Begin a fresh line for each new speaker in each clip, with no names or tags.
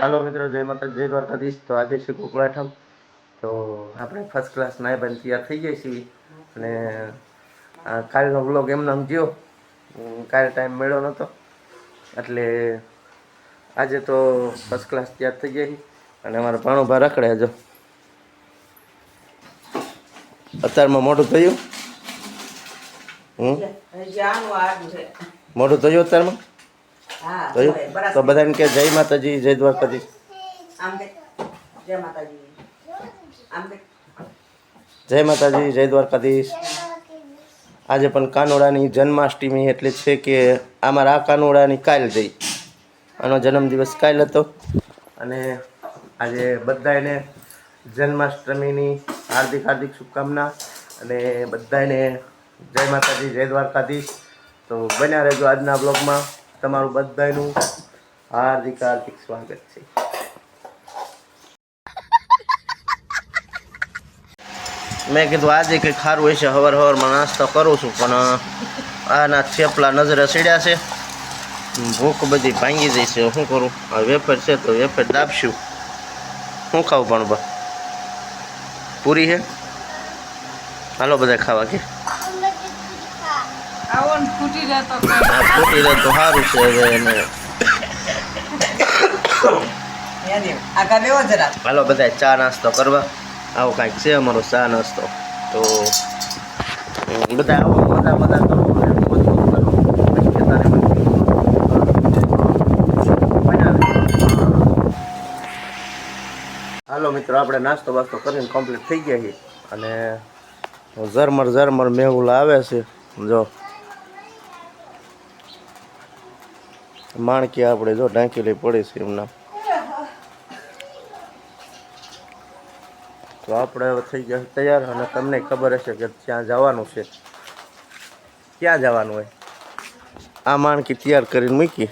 હાલો મિત્રો જય માતા જય દ્વારકાધીશ. તો આજે છે કોકળાઠમ તો આપણે ફર્સ્ટ ક્લાસ નાય બન તૈયાર થઈ ગઈ છીએ. અને કાલનો વ્લોગ એમને આમ ગયો. કાલે ટાઈમ મળ્યો નહોતો. એટલે આજે તો ફર્સ્ટ ક્લાસ તૈયાર થઈ ગઈ અને અમારા ભાણો ભા રખડ્યા જો અત્યારમાં મોઢું થયું? હમ? મોઢું થયું અત્યારમાં? થયું? તો બધાને કે જય માતાજી જય દ્વારકાજી જય માતાજી. જય દ્વારકાધીશ. આજે પણ કાનોડાની જન્માષ્ટમી એટલે છે કે અમારા આ કાનોડાની કાલ જઈ. આનો જન્મદિવસ કાલ હતો. અને આજે બધાને જન્માષ્ટમીની હાર્દિક હાર્દિક શુભકામના અને બધાને જય માતાજી, જય દ્વારકાધીશ. તો બન્યા રહેજો આજના બ્લોગમાં તમારું બધાનું હાર્દિક હાર્દિક સ્વાગત છે. મેં કીધું આજે કંઈ ખારું હશે, હવાર હવારમાં નાસ્તો કરું છું, પણ આના થેપલા નજરે સીડ્યા છે. ભૂખ બધી ભાંગી જાય છે. શું કરું? આ વેફર છે તો વેફર દાબશું. શું ખાવું પણ બા પૂરી છે? હાલો બધા ખાવા કે.
ફૂટી
રહે તો સારું છે હવે એને. હાલો બધા ચા નાસ્તો કરવા. આવો કાંઈક છે અમારો ચા નાસ્તો. તો બધા આવો બધા બધા કરો અને બધું કરો પછી કહેતા રહેવાનું. બનાવે. હાલો મિત્રો, આપણે નાસ્તો બાસ્તો કરીને કમ્પ્લીટ થઈ ગયા છીએ. અને ઝરમર ઝરમર મેહુલ આવે છે. જો. માણકી આપણે જો ઢાંકેલી પડી છે એમના. તો આપણે હવે થઈ ગયા તૈયાર, અને તમને ખબર હશે કે ત્યાં જવાનું છે. ક્યાં જવાનું હોય? આ માણકી તૈયાર કરીને મૂકી.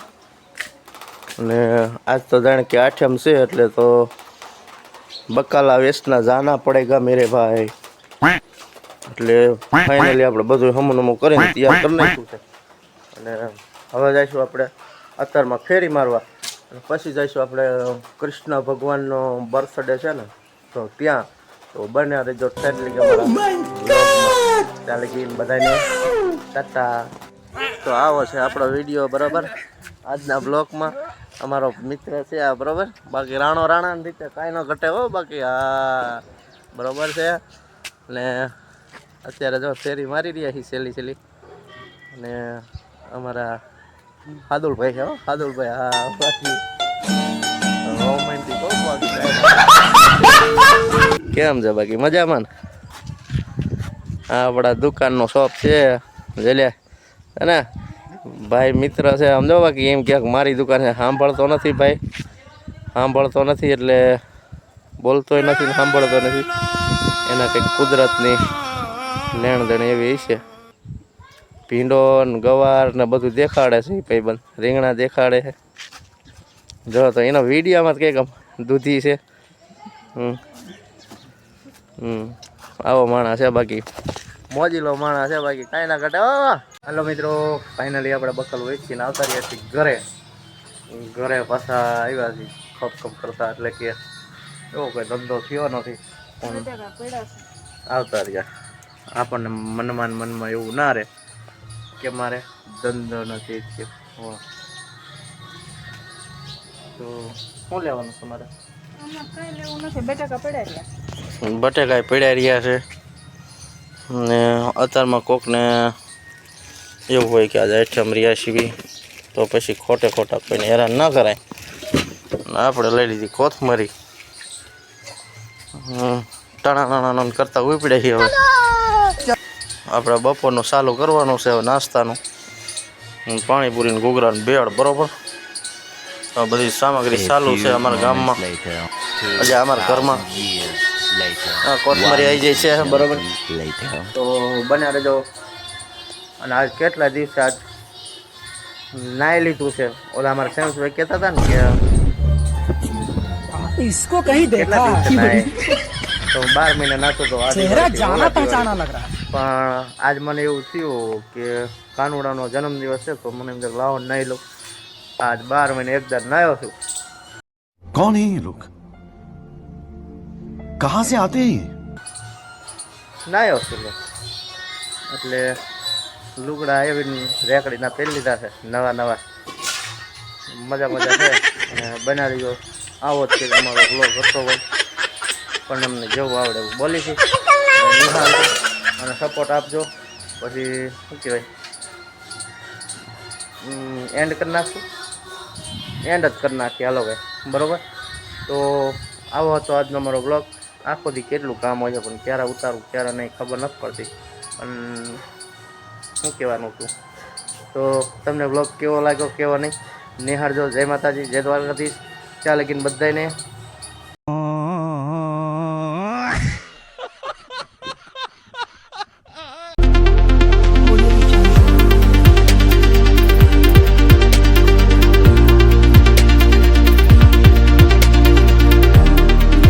અને આજ તો જાણે કે આઠમ છે, એટલે તો બકાલા વેસના જાના પડેગા મેરે ભાઈ. એટલે ફાઇનલી આપણે બધું હમું નમું કરીને તૈયાર કરી નાખ્યું છે. અને હવે જઈશું આપણે અત્યારમાં ફેરી મારવા. અને પછી જઈશું આપણે કૃષ્ણ ભગવાનનો બર્થડે છે ને તો ત્યાં. તો રહેજો. ટ્રેન લઈ ત્યાં લગી બધાને ટાટા. તો આવો છે આપણો વીડિયો, બરાબર? આજના બ્લોગમાં અમારો મિત્ર છે આ, બરાબર? બાકી રાણો રાણા રીતે કાંઈ ન ઘટે હો, બાકી હા બરાબર છે? ને અત્યારે જો ફેરી મારી રહ્યા છીએ સહેલી સહેલી અને અમારા હાદુલભાઈ છે હો, હાદુલભાઈ, હા, બાકી કેમ છે બાકી? મજામાં ને? આપણા દુકાનનો શોપ છે. જેલે ને ભાઈ મિત્ર છે સમજો બાકી એમ ક્યાંક મારી દુકાન સાંભળતો નથી ભાઈ. સાંભળતો નથી એટલે બોલતોય નથી સાંભળતો નથી. એના કંઈક કુદરતની લેણ દેણ એવી છે. ભીંડો ને ગવાર ને બધું દેખાડે છે ભાઈબંધ. રીંગણા દેખાડે છે. જો તો એનો વિડીયામાં કંઈક દૂધી છે. હમ. હમ. આવો માણસ છે બાકી. મોજીલો માણસ છે બાકી કાંઈ ના ઘટે. હાલો મિત્રો ફાઇનલી આપણે બકલ વેચીને આવતા રહ્યા છીએ ઘરે. ઘરે પાછા આવ્યા છીએ. ખપ ખપ કરતા એટલે કે એવો કોઈ ધંધો થયો નથી. પણ આવતા રહ્યા આપણને મનમાં મનમાં એવું ના રહે કે મારે ધંધો નથી હો. તો શું લેવાનું તમારે?
બટેકા પડ્યા રહ્યા
છે. ને અત્યારમાં કોકને એવું હોય કે આજે એઠમ રહ્યા સીવી તો પછી ખોટે ખોટા કોઈને હેરાન ના કરાય. ને આપણે લઈ લીધી કોથમરી. ટાણા ટાણા કરતા ઉપડે છે હવે. આપણે બપોરનું ચાલુ કરવાનું છે હવે નાસ્તાનું. પાણીપુરીને ઘૂઘરાને બેળ બરોબર? બધી સામગ્રી ચાલુ છે અમારા ગામમાં. એટલે અમારા ઘરમાં. કોથમરી આવી જાય છે બરોબર તો બન્યા રહેજો અને આજ કેટલા દિવસે આજ નાઈ લીધું છે ઓલા અમારા સેન્સભાઈ કહેતા હતા ને કે
इसको कहीं
કેટલા
देखा
દિવસે નાય તો બાર મહિના નાતો તો આજે
चेहरा
દિવાળી,
जाना
ઓલા દિવાળી.
पहचाना लग रहा है
પણ આજ મને એવું થયું કે કાનુડાનો જન્મદિવસ છે તો મને એમ કે લાવો નાહી લઉં આજ બાર મહિને એકદમ નાહ્યો છું
कौन है ये लोग कहां से आते हैं ये
નાહ્યો છું લે. એટલે લુગડા એવી રેકડીના પહેરી લીધા છે નવા નવા મજા મજા છે અને બનાવી ગયો આવો જ છે અમારો બ્લોગ હતો હોય પણ અમને જેવું આવડે એવું બોલી છે નિહાળજો અને સપોર્ટ આપજો પછી શું કહેવાય એન્ડ કરી નાખશું એન્ડ જ કરી નાખીએ હાલો ભાઈ બરોબર તો આવો હતો આજનો અમારો બ્લોગ આખો દી કેટલું કામ હોય છે, પણ ક્યારે ઉતારું, ક્યારે નહીં, ખબર નથી પડતી. પણ શું કહેવાનું હતું? તો તમને બ્લોગ કેવો લાગ્યો, કેવો નહીં? નિહાળજો. જય માતાજી, જય દ્વારકાધીશ. ત્યાં લગીને બધાને